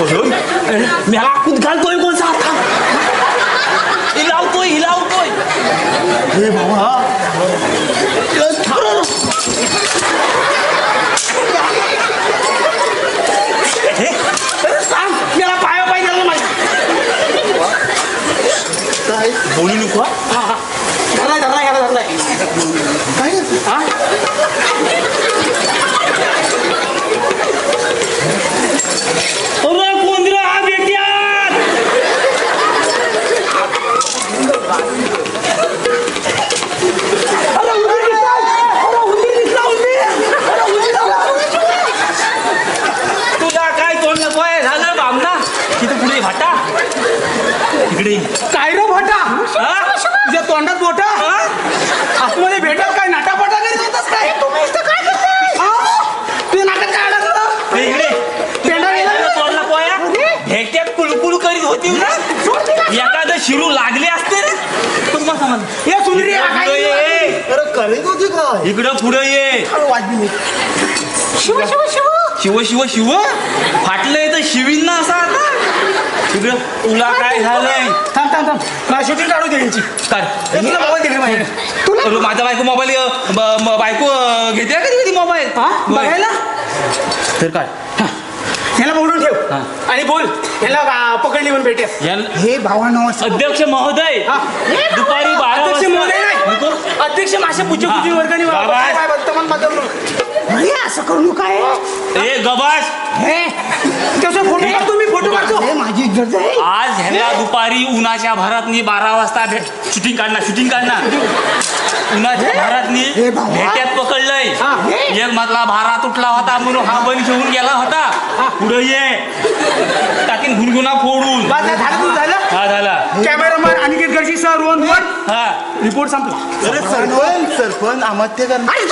पळून मला कुद घालतोय कोणचा आता हिलावतोय हिलावतोय हे बाबा हे अरे सांग मला पाया पाय झालं माझ्या काय बोलू नको हा? हा, हा. धरलाय धरलाय ह्याला धरलाय काय हा? अरे कोंदरा हा बेट्यात अरे उंदीर दिसलाय! अरे उंदीर दिसला, उंदीर! अरे उंदीर आला! तुला काय तोंड नको आहे झालं बामना तिथे पुढे भाटा? इकडे. काय रे भटा? हा? तुझ्या तोंडात बोट? आतमध्ये भेटल काय? नाटापाटा करीत होतास काय? तू नाटक काय अडकलं? ते इकडे. पेंडा गेला तुला तोंड नको आहे भेट्यात कुलकुल करीत होती ना? एखादं शिरू लागले असते रे तुम्हाला समज ये सुंदरी इकडं काय पुढं ये. अरे करीत होती काय इकडं पुढं ये. शिव शिव शिव. शिव शिव शिव. फाटलंय तर शिवीन ना असा आता. इकडं तुला काय झालंय थांब थांब थांब. मला शूटिंग काढू दे यांची. काय? ए, तुला मोबाईल दे रे माझ्याकडे अरे, माझा बायको मोबाईल बायको अं, घेते का कधी कधी मोबाईल? हा? बघायला? तर काय? ह्याला पकडून ठेव. हा. आणि बोल. ह्याला पकडली म्हणून भेटे याला- हे भावानो अध्यक्ष महोदय हा. दुपारी बारा अध्यक्ष महोदय वाजता नाही अध्यक्ष मासे पूज्य पूजी हा. वर्गाने बाबा. वर्तमान माध्यम अरे असं करू काय ए गबास. हे. त्याचा फोटो काढतो मी फोटो काढतो. आज ह्यांना दुपारी उन्हाच्या भरातनी बारा वाजता भेट शूटिंग काढणार शूटिंग काढणार. उन्हाच्या भरातनी बाबा. भेट्यात पकडलंय. एक मधला भारा तुटला होता म्हणून हा बन घेऊन गेला होता. पुढे ये. टाकीन गुणगुणा फोडून. हा झाला. Cameraman Aniket Gadshi sir one one हा. रिपोर्ट संपला. अरे सरपंच सरपंच आम्हाला ते करणार